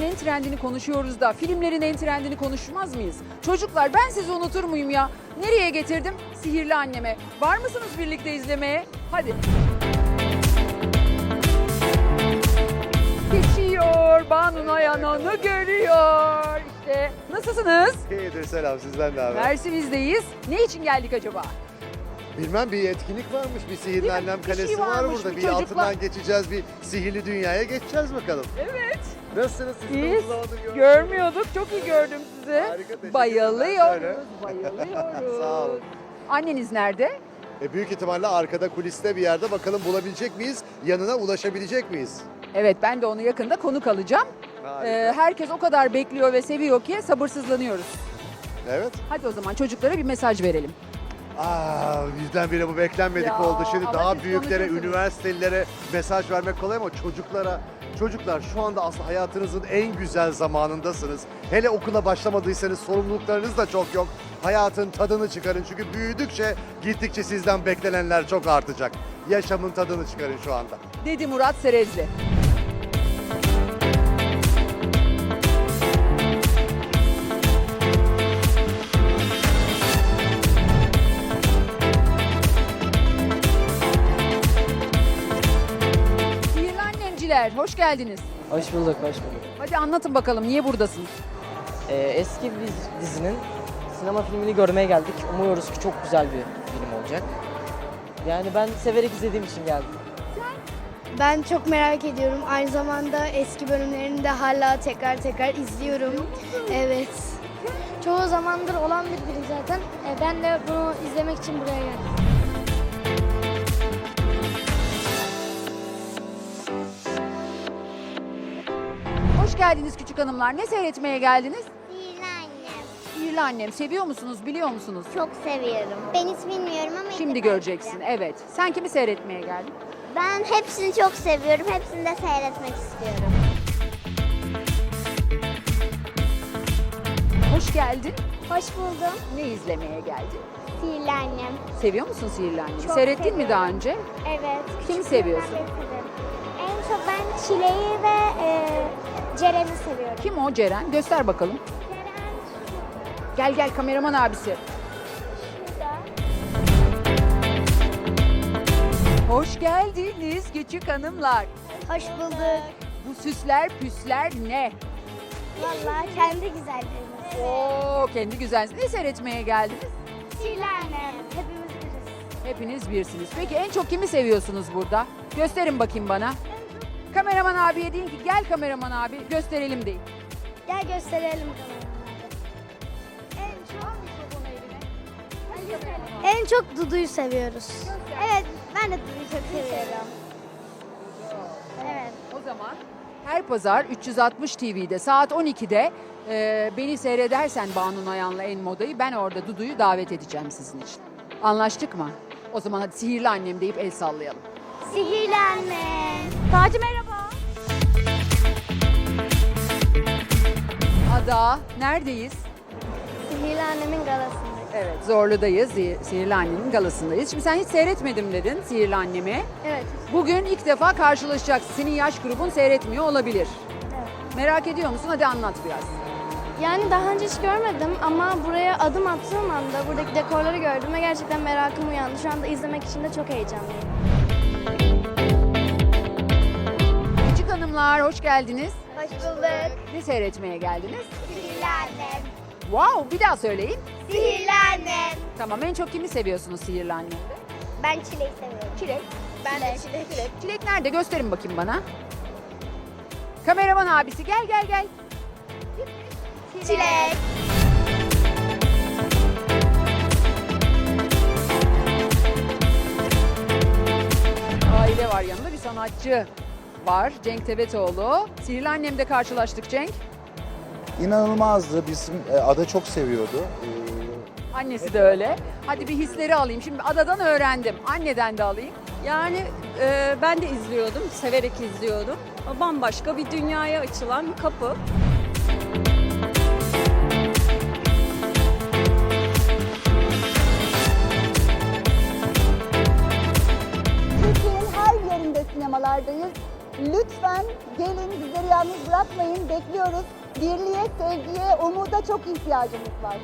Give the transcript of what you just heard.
trendini konuşuyoruz da filmlerin en trendini konuşmaz mıyız? Çocuklar ben sizi unutur muyum ya? Nereye getirdim? Sihirli anneme. Var mısınız birlikte izlemeye? Hadi. Geçiyor, Banu Nayan onu görüyor. İşte nasılsınız? İyidir selam sizden de abi. Mersi bizdeyiz. Ne için geldik acaba? Bilmem bir etkinlik varmış, bir sihirli Değil mi? annem Bir şey kalesi var varmış, burada. bir Bir, altından geçeceğiz, bir sihirli dünyaya geçeceğiz bakalım. Evet. Nasılsınız siz? İyiyiz. Görmüyorduk. Çok iyi gördüm sizi. Harika, teşekkürler. Bayılıyoruz. Öyle. Bayılıyoruz. Sağ olun. Anneniz nerede? E, büyük ihtimalle arkada kuliste bir yerde bakalım bulabilecek miyiz? Yanına ulaşabilecek miyiz? Evet ben de onu yakında konuk alacağım. Harika. Ee, herkes o kadar bekliyor ve seviyor ki sabırsızlanıyoruz. Evet. Hadi o zaman çocuklara bir mesaj verelim. Aa, birdenbire bu beklenmedik Ya, oldu. Şimdi ama daha büyüklere, konuşursunuz. üniversitelilere mesaj vermek kolay ama çocuklara, çocuklar şu anda aslında hayatınızın en güzel zamanındasınız. Hele okula başlamadıysanız sorumluluklarınız da çok yok. Hayatın tadını çıkarın çünkü büyüdükçe gittikçe sizden beklenenler çok artacak. Yaşamın tadını çıkarın şu anda. Dedi Murat Serezli. Annemciler hoş geldiniz. Hoş bulduk, hoş bulduk. Hadi anlatın bakalım niye buradasınız? Ee, eski bir dizinin sinema filmini görmeye geldik. Umuyoruz ki çok güzel bir film olacak. Yani ben severek izlediğim için geldim. Ben çok merak ediyorum. Aynı zamanda eski bölümlerini de hala tekrar tekrar izliyorum. Evet. Çoğu zamandır olan bir biri zaten. E, Ben de bunu izlemek için buraya geldim. Hoş geldiniz küçük hanımlar. Ne seyretmeye geldiniz? Sihirli annem. Sihirli annem seviyor musunuz, biliyor musunuz? Çok seviyorum. Ben hiç bilmiyorum ama Şimdi göreceksin. izleyeceğim. Evet. Sen kimi seyretmeye geldin? Ben hepsini çok seviyorum. Hepsini de seyretmek istiyorum. Hoş geldin. Hoş buldum. Ne izlemeye geldin? Sihirli annem. Seviyor musun Sihirli Annemi? Çok Seyrettin mi seviyorum. daha önce? Evet. Küçüklüğümden seviyorsun? En çok ben Çile'yi ve e, Ceren'i seviyorum. Kim o Ceren? Göster bakalım. Ceren Gel gel kameraman abisi. şurada. Hoş geldiniz küçük hanımlar. Hoş bulduk. Bu süsler püsler ne? Valla kendi güzelliğimiz. Oo kendi güzelsiniz. Ne seyretmeye geldiniz? Annem. Hepimiz biriz. Hepiniz birsiniz. Peki en çok kimi seviyorsunuz burada? Gösterin bakayım bana. Kameraman abiye deyin ki gel kameraman abi gösterelim deyin. Gel gösterelim En çok En çok Dudu'yu seviyoruz. Evet, ben de Dudu'yu çok seviyorum. Evet. O zaman her pazar 360 TV'de saat 12'de e, beni seyredersen Banu Nayan'la En Moda'yı ben orada Dudu'yu davet edeceğim sizin için. Anlaştık mı? O zaman hadi sihirli annem deyip el sallayalım. Sihirli anne. Taci merhaba. Ada neredeyiz? Sihirli annemin galasındayız. Evet Zorlu'dayız. Zi- Sihirli Annem'in galasındayız. Şimdi sen hiç seyretmedim dedin Sihirli Annem'i. Evet. Bugün ilk defa karşılaşacaksın. Senin yaş grubun seyretmiyor olabilir. Evet. Merak ediyor musun? Hadi anlat biraz. Yani daha önce hiç görmedim ama buraya adım attığım anda buradaki dekorları gördüm ve gerçekten merakım uyandı. Şu anda izlemek için de çok heyecanlıyım. Hanımlar hoş geldiniz. Hoş bulduk. Ne seyretmeye geldiniz? Sihirli annem. Wow bir daha söyleyin. Sihirli annem. Tamam en çok kimi seviyorsunuz Sihirli Annem'de? Ben çileği seviyorum. Çilek. Ben de çilek. Çilek. Çilek nerede? Gösterin bakayım bana. Kameraman abisi gel gel gel. Çilek. Aile var yanında bir sanatçı var. Cenk Tebetoğlu. Sihirli Annem'de karşılaştık Cenk. İnanılmazdı. Bizim e, Ada çok seviyordu. Ee, Annesi de öyle. Hadi bir hisleri alayım. Şimdi adadan öğrendim. Anneden de alayım. Yani e, ben de izliyordum, severek izliyordum. Bambaşka bir dünyaya açılan kapı. Lütfen gelin bizleri yalnız bırakmayın. Bekliyoruz. Birliğe, sevgiye, umuda çok ihtiyacımız var.